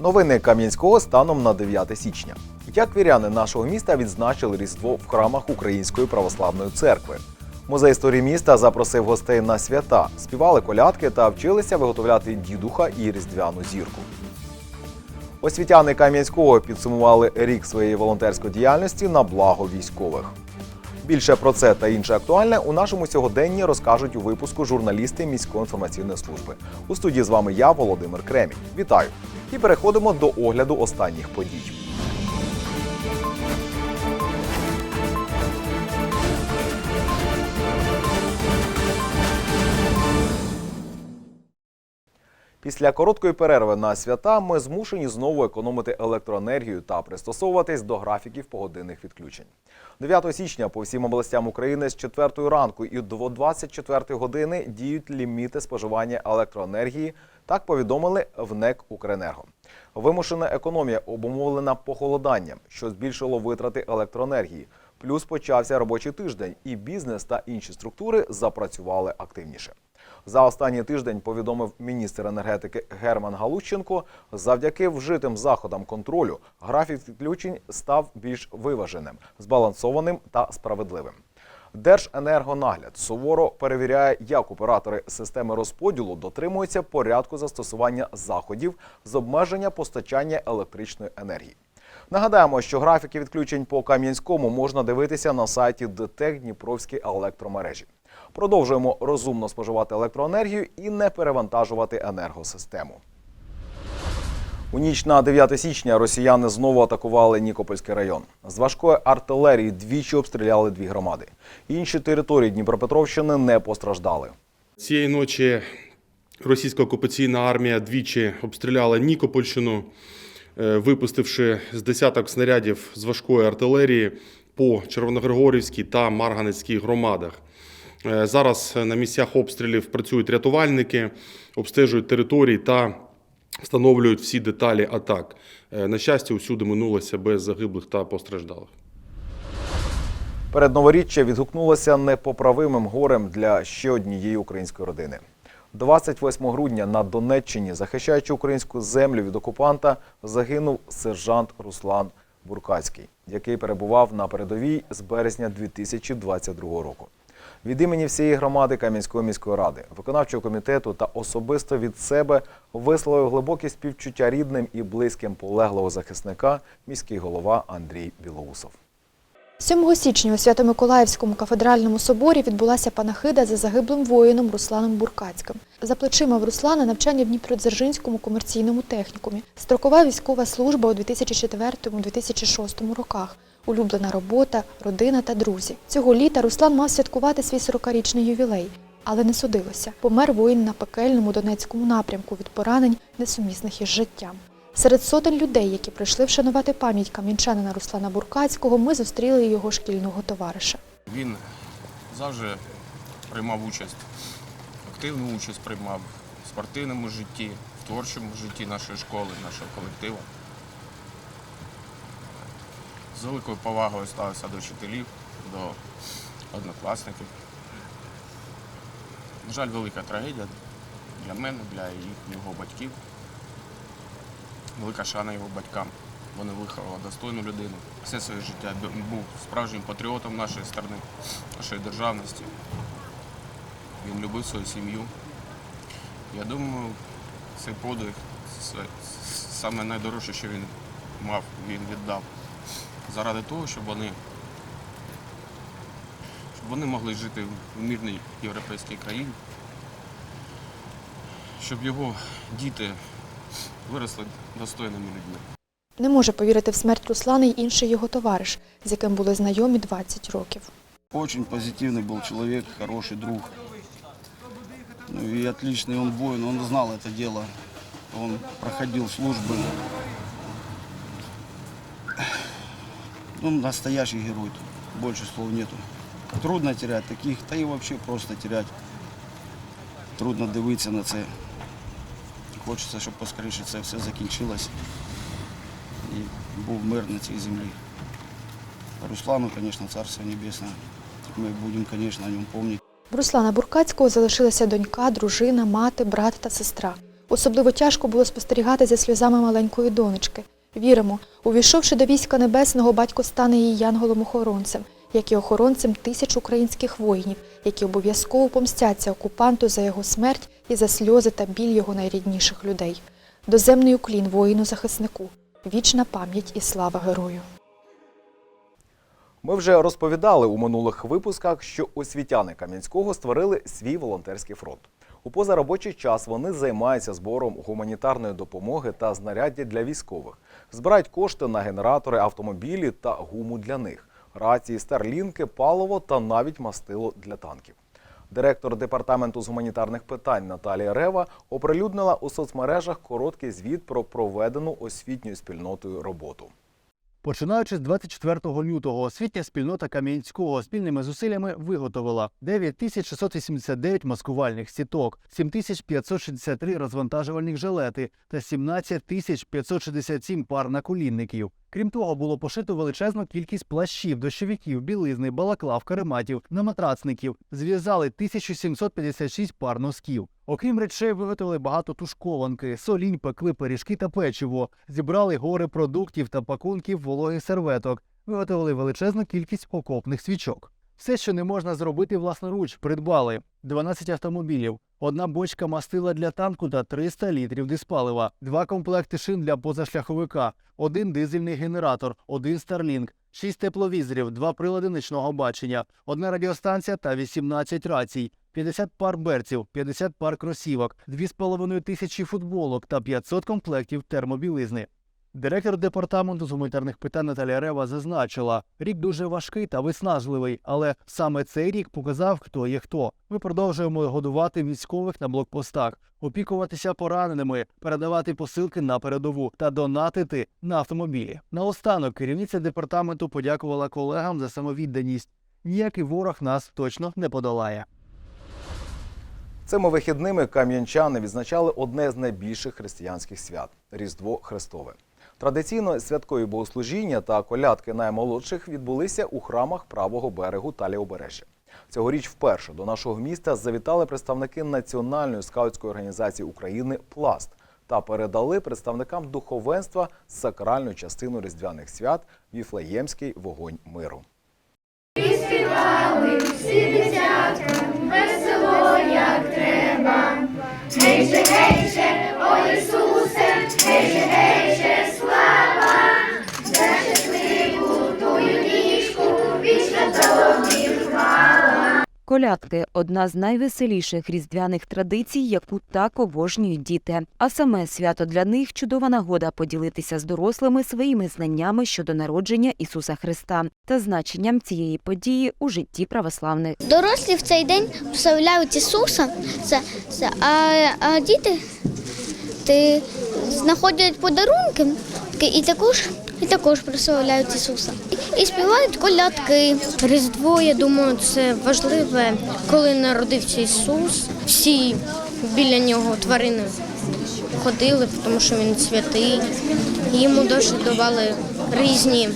Новини Кам'янського станом на 9 січня. Як віряни нашого міста відзначили Різдво в храмах Української православної церкви. Музей історії міста запросив гостей на свята, співали колядки та вчилися виготовляти дідуха і різдвяну зірку. Освітяни Кам'янського підсумували рік своєї волонтерської діяльності на благо військових. Більше про це та інше актуальне у нашому сьогоденні розкажуть у випуску журналісти міської інформаційної служби. У студії з вами я, Володимир Кремінь. Вітаю! І переходимо до огляду останніх подій. Після короткої перерви на свята ми змушені знову економити електроенергію та пристосовуватись до графіків погодинних відключень. 9 січня по всім областям України з 4 ранку і до 24 години діють ліміти споживання електроенергії. Так повідомили в НЕК Укренерго. Вимушена економія обумовлена похолоданням, що збільшило витрати електроенергії. Плюс почався робочий тиждень, і бізнес та інші структури запрацювали активніше. За останній тиждень повідомив міністр енергетики Герман Галущенко. Завдяки вжитим заходам контролю графік відключень став більш виваженим, збалансованим та справедливим. Держенергонагляд суворо перевіряє, як оператори системи розподілу дотримуються порядку застосування заходів з обмеження постачання електричної енергії. Нагадаємо, що графіки відключень по Кам'янському можна дивитися на сайті ДТЕК Дніпровські електромережі. Продовжуємо розумно споживати електроенергію і не перевантажувати енергосистему. У ніч на 9 січня росіяни знову атакували Нікопольський район. З важкої артилерії двічі обстріляли дві громади. Інші території Дніпропетровщини не постраждали. Цієї ночі російська окупаційна армія двічі обстріляла Нікопольщину, е, випустивши з десяток снарядів з важкої артилерії по Червоногригорівській та Марганецькій громадах. Е, Зараз на місцях обстрілів працюють рятувальники, обстежують території та встановлюють всі деталі атак. Е, На щастя, усюди минулося без загиблих та постраждалих. Перед новоріччя відгукнулося непоправимим горем для ще однієї української родини. 28 грудня на Донеччині, захищаючи українську землю від окупанта, загинув сержант Руслан Буркацький, який перебував на передовій з березня 2022 року. Від імені всієї громади Кам'янської міської ради, виконавчого комітету та особисто від себе висловив глибокі співчуття рідним і близьким полеглого захисника міський голова Андрій Білоусов. 7 січня у Свято-Миколаївському кафедральному соборі відбулася панахида за загиблим воїном Русланом Буркацьким. За плечима в Руслана навчання в Дніпродзержинському комерційному технікумі, строкова військова служба у 2004-2006 роках, улюблена робота, родина та друзі. Цього літа Руслан мав святкувати свій 40-річний ювілей, але не судилося. Помер воїн на пекельному Донецькому напрямку від поранень, несумісних із життям. Серед сотень людей, які прийшли вшанувати пам'ять кам'янчанина Руслана Буркацького, ми зустріли його шкільного товариша. Він завжди приймав участь, активну участь приймав в спортивному житті, в творчому житті нашої школи, нашого колективу. З великою повагою ставився до вчителів, до однокласників. На жаль, велика трагедія для мене, для його батьків. Велика шана його батькам. Вони виховали достойну людину. Все своє життя був справжнім патріотом нашої сторони, нашої державності. Він любив свою сім'ю. Я думаю, цей подвиг це саме найдорожче, що він мав, він віддав Заради того, щоб вони, щоб вони могли жити в мирній європейській країні, щоб його діти виросли достойними людьми. Не може повірити в смерть Руслана й інший його товариш, з яким були знайомі 20 років. Очень позитивный был человек, хороший друг. Ну и отличный он воин, он знал это дело. Он проходил службы. Он настоящий герой, тут больше слов нету. Трудно терять таких, та и вообще просто терять. Трудно дивитися на це. Хочеться, щоб поскоріше це все закінчилось і був мир на цій землі. Руслану, конечно, Царство Небесное. Мы будем, конечно, о нем помнить. В Руслана Буркацького залишилася донька, дружина, мати, брат та сестра. Особливо тяжко було спостерігати за сльозами маленької донечки. Віримо, увійшовши до війська небесного, батько стане її янголом-охоронцем, як і охоронцем тисяч українських воїнів, які обов'язково помстяться окупанту за його смерть і за сльози та біль його найрідніших людей. Доземний уклін воїну-захиснику, вічна пам'ять і слава герою. Ми вже розповідали у минулих випусках, що освітяни Кам'янського створили свій волонтерський фронт. У позаробочий час вони займаються збором гуманітарної допомоги та знаряддя для військових, збирають кошти на генератори, автомобілі та гуму для них, рації, старлінки, паливо та навіть мастило для танків. Директор департаменту з гуманітарних питань Наталія Рева оприлюднила у соцмережах короткий звіт про проведену освітньою спільнотою роботу. Починаючи з 24 лютого, освітня спільнота Кам'янського спільними зусиллями виготовила 9689 маскувальних сіток, 7563 розвантажувальних жилети та 17567 пар наколінників. Крім того, було пошито величезну кількість плащів, дощовиків, білизни, балаклав, карематів, наматрацників. Зв'язали 1756 пар носків. Окрім речей, виготовили багато тушкованки, солінь, пекли пиріжки та печиво, зібрали гори продуктів та пакунків вологих серветок, виготовили величезну кількість окопних свічок. Все, що не можна зробити власноруч, придбали 12 автомобілів, одна бочка мастила для танку та 300 літрів диспалива, два комплекти шин для позашляховика, один дизельний генератор, один Starlink, 6 тепловізорів, два прилади нічного бачення, одна радіостанція та 18 рацій, 50 пар берців, 50 пар кросівок, 2,5 тисячі футболок та 500 комплектів термобілизни. Директор департаменту з гуманітарних питань Наталія Рева зазначила, рік дуже важкий та виснажливий, але саме цей рік показав, хто є хто. Ми продовжуємо годувати військових на блокпостах, опікуватися пораненими, передавати посилки на передову та донатити на автомобілі. Наостанок керівниця департаменту подякувала колегам за самовідданість. Ніякий ворог нас точно не подолає. Цими вихідними кам'янчани відзначали одне з найбільших християнських свят Різдво Христове. Традиційно святкові богослужіння та колядки наймолодших відбулися у храмах правого берегу та лівобережжя. Цьогоріч вперше до нашого міста завітали представники Національної скаутської організації України Пласт та передали представникам духовенства сакральну частину різдвяних свят Віфлеємський вогонь миру. Neyse neyse o Колядки одна з найвеселіших різдвяних традицій, яку так обожнюють діти. А саме свято для них чудова нагода поділитися з дорослими своїми знаннями щодо народження Ісуса Христа та значенням цієї події у житті православних. Дорослі в цей день прославляють Ісуса, а, діти ти, знаходять подарунки і також, і також прославляють Ісуса. І, співають колядки. Різдво, я думаю, це важливе, коли народився Ісус. Всі біля нього тварини ходили, тому що він святий. Йому дуже давали різні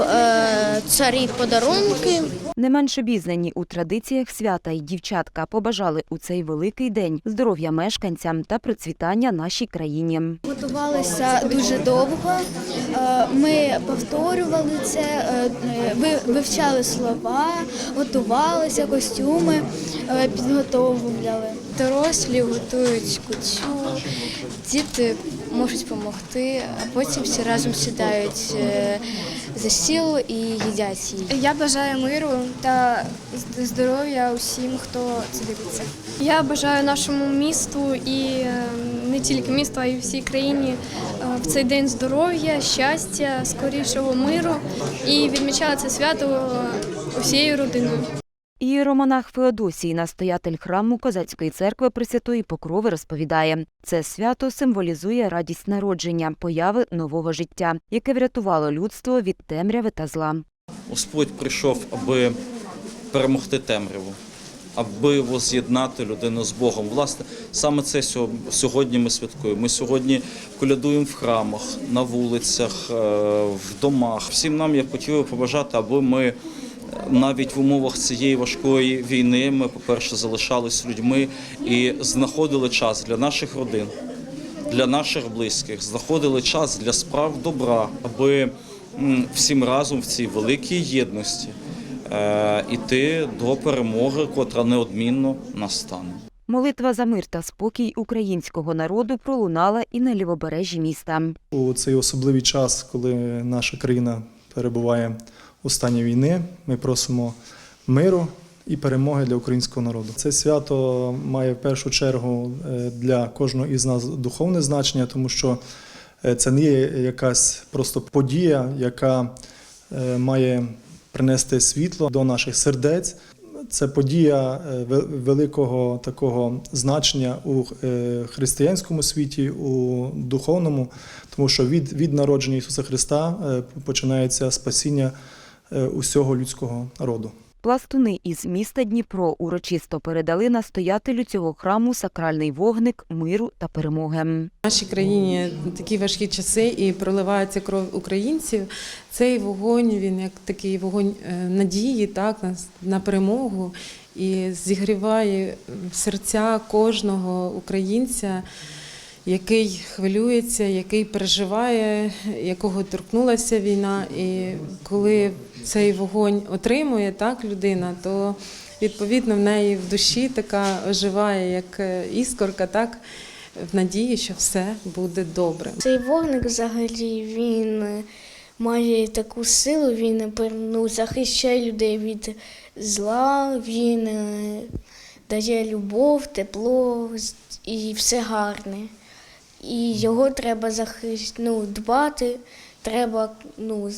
е, царі подарунки. Не менш обізнані у традиціях свята й дівчатка побажали у цей великий день здоров'я мешканцям та процвітання нашій країні. Готувалися дуже довго. Е, Ми повторювали це, е, вивчали слова, готувалися, костюми е, підготовували. Дорослі готують кутю, діти можуть допомогти, а потім всі разом сідають за стіл і їдять її. Я бажаю миру та здоров'я усім, хто це дивиться. Я бажаю нашому місту і е, не тільки місту, а й всій країні е, в цей день здоров'я, щастя, скорішого миру і відмічаю це свято усією родиною. Ієромонах Феодосій, настоятель храму Козацької церкви Пресвятої Покрови, розповідає, це свято символізує радість народження, появи нового життя, яке врятувало людство від темряви та зла. Господь прийшов, аби перемогти темряву, аби воз'єднати людину з Богом. Власне, саме це сьогодні ми святкуємо. Ми сьогодні колядуємо в храмах, на вулицях, е, в домах. Всім нам я хотів побажати, аби ми навіть в умовах цієї важкої війни ми, по-перше, залишались людьми і знаходили час для наших родин, для наших близьких, знаходили час для справ добра, аби всім разом в цій великій єдності е, іти до перемоги, котра неодмінно настане. Молитва за мир та спокій українського народу пролунала і на лівобережжі міста. У цей особливий час, коли наша країна перебуває у стані війни, ми просимо миру і перемоги для українського народу. Це свято має в першу чергу е, для кожного із нас духовне значення, тому що е, це не є якась просто подія, яка е, має принести світло до наших сердець. Це подія великого такого значення у християнському світі, у духовному, тому що від, від народження Ісуса Христа починається спасіння усього людського роду. Пластуни із міста Дніпро урочисто передали настоятелю цього храму сакральний вогник миру та перемоги. В нашій країні такі важкі часи і проливається кров українців. Цей вогонь він як такий вогонь е, надії, так на, на перемогу і зігріває серця кожного українця, який хвилюється, який переживає, якого торкнулася війна. І коли цей вогонь отримує так людина, то відповідно в неї в душі така оживає, як е, іскорка, так в надії, що все буде добре. Цей вогник взагалі він е, має таку силу, він е, ну, захищає людей від зла, він дає любов, тепло і все гарне. І його треба захищ... ну, дбати, треба ну,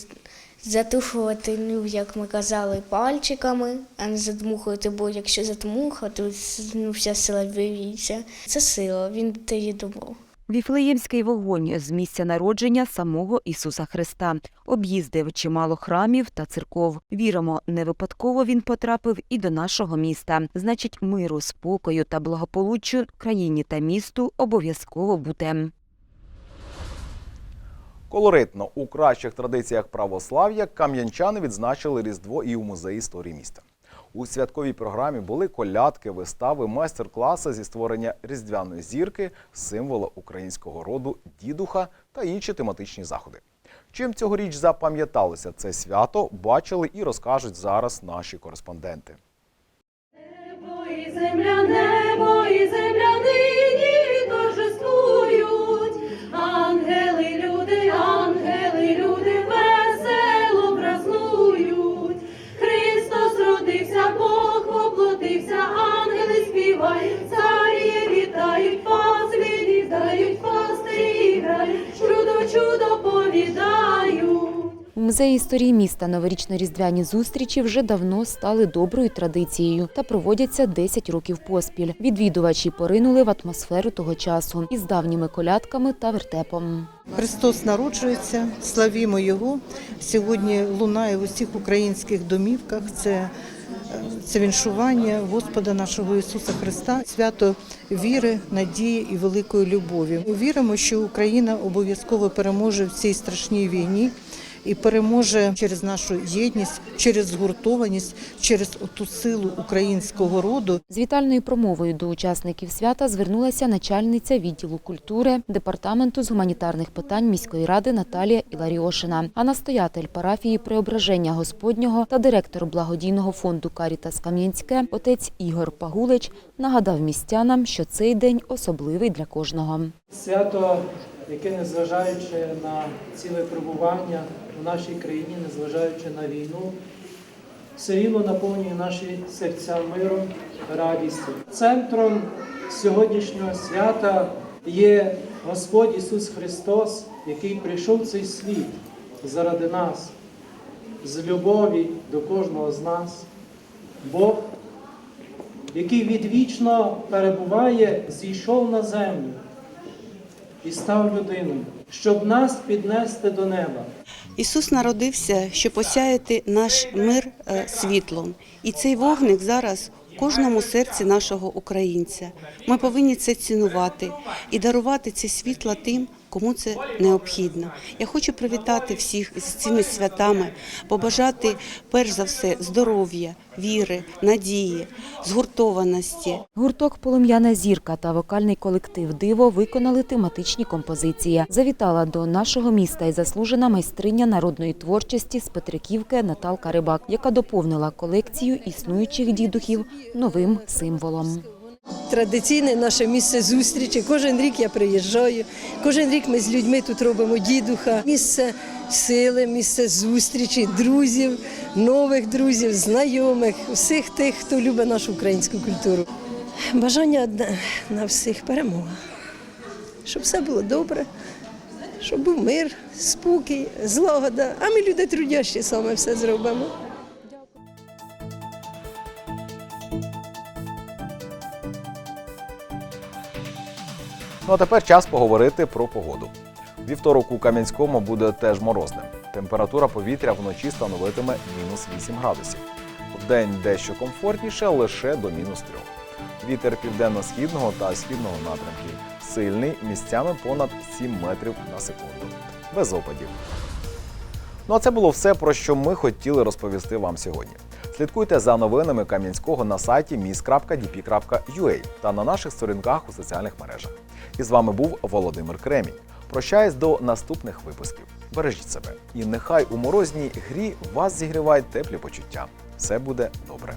затушувати, ну, як ми казали, пальчиками, а не задмухувати, бо якщо задмухати, ну, вся сила вивіється. Це сила, він дає добро. Віфлеємський вогонь з місця народження самого Ісуса Христа об'їздив чимало храмів та церков. Віримо, не випадково він потрапив і до нашого міста. Значить, миру, спокою та благополуччю країні та місту обов'язково буде. Колоритно у кращих традиціях православ'я кам'янчани відзначили Різдво і у музеї історії міста. У святковій програмі були колядки, вистави, майстер-класи зі створення різдвяної зірки, символа українського роду дідуха та інші тематичні заходи. Чим цьогоріч запам'яталося це свято, бачили і розкажуть зараз наші кореспонденти. Небо і земля, небо і земля музеї історії міста новорічно-різдвяні зустрічі вже давно стали доброю традицією та проводяться 10 років поспіль. Відвідувачі поринули в атмосферу того часу із давніми колядками та вертепом. Христос народжується, славімо Його. Сьогодні лунає в усіх українських домівках. Це, е, це віншування Господа нашого Ісуса Христа, свято віри, надії і великої любові. Віримо, що Україна обов'язково переможе в цій страшній війні. І переможе через нашу єдність, через згуртованість, через ту силу українського роду, З вітальною промовою до учасників свята звернулася начальниця відділу культури департаменту з гуманітарних питань міської ради Наталія Іларіошина, а настоятель парафії Преображення Господнього та директор благодійного фонду Карітас Кам'янське отець Ігор Пагулич нагадав містянам, що цей день особливий для кожного. Свято, яке, незважаючи на ці випробування в нашій країні, незважаючи на війну, все рівно наповнює наші серця миром, радістю. Центром сьогоднішнього свята є Господь Ісус Христос, який прийшов в цей світ заради нас, з любові до кожного з нас. Бог, який відвічно перебуває, зійшов на землю і став людиною, щоб нас піднести до неба. Ісус народився, щоб осяяти наш мир е, світлом. І цей вогник зараз в кожному серці нашого українця. Ми повинні це цінувати і дарувати це світло тим, кому це необхідно. Я хочу привітати всіх з цими святами, побажати перш за все здоров'я, віри, надії, згуртованості. Гурток Полум'яна зірка та вокальний колектив Диво виконали тематичні композиції. Завітала до нашого міста і заслужена майстриня народної творчості з Петриківки Наталка Рибак, яка доповнила колекцію існуючих дідухів новим символом. Традиційне наше місце зустрічі. Кожен рік я приїжджаю. Кожен рік ми з людьми тут робимо дідуха. Місце сили, місце зустрічі, друзів, нових друзів, знайомих, всіх тих, хто любить нашу українську культуру. Бажання одне на всіх перемога. Щоб все було добре, щоб був мир, спокій, злагода. А ми люди трудящі саме все зробимо. Ну а тепер час поговорити про погоду. Вівторок у Кам'янському буде теж морозним. Температура повітря вночі становитиме мінус 8 градусів. Вдень дещо комфортніше лише до мінус 3. Вітер південно-східного та східного напрямків. Сильний місцями понад 7 метрів на секунду. Без опадів. Ну а це було все, про що ми хотіли розповісти вам сьогодні. Слідкуйте за новинами Кам'янського на сайті mis.dp.ua та на наших сторінках у соціальних мережах. І з вами був Володимир Кремінь. Прощаюсь до наступних випусків. Бережіть себе, і нехай у морозній грі вас зігрівають теплі почуття. Все буде добре.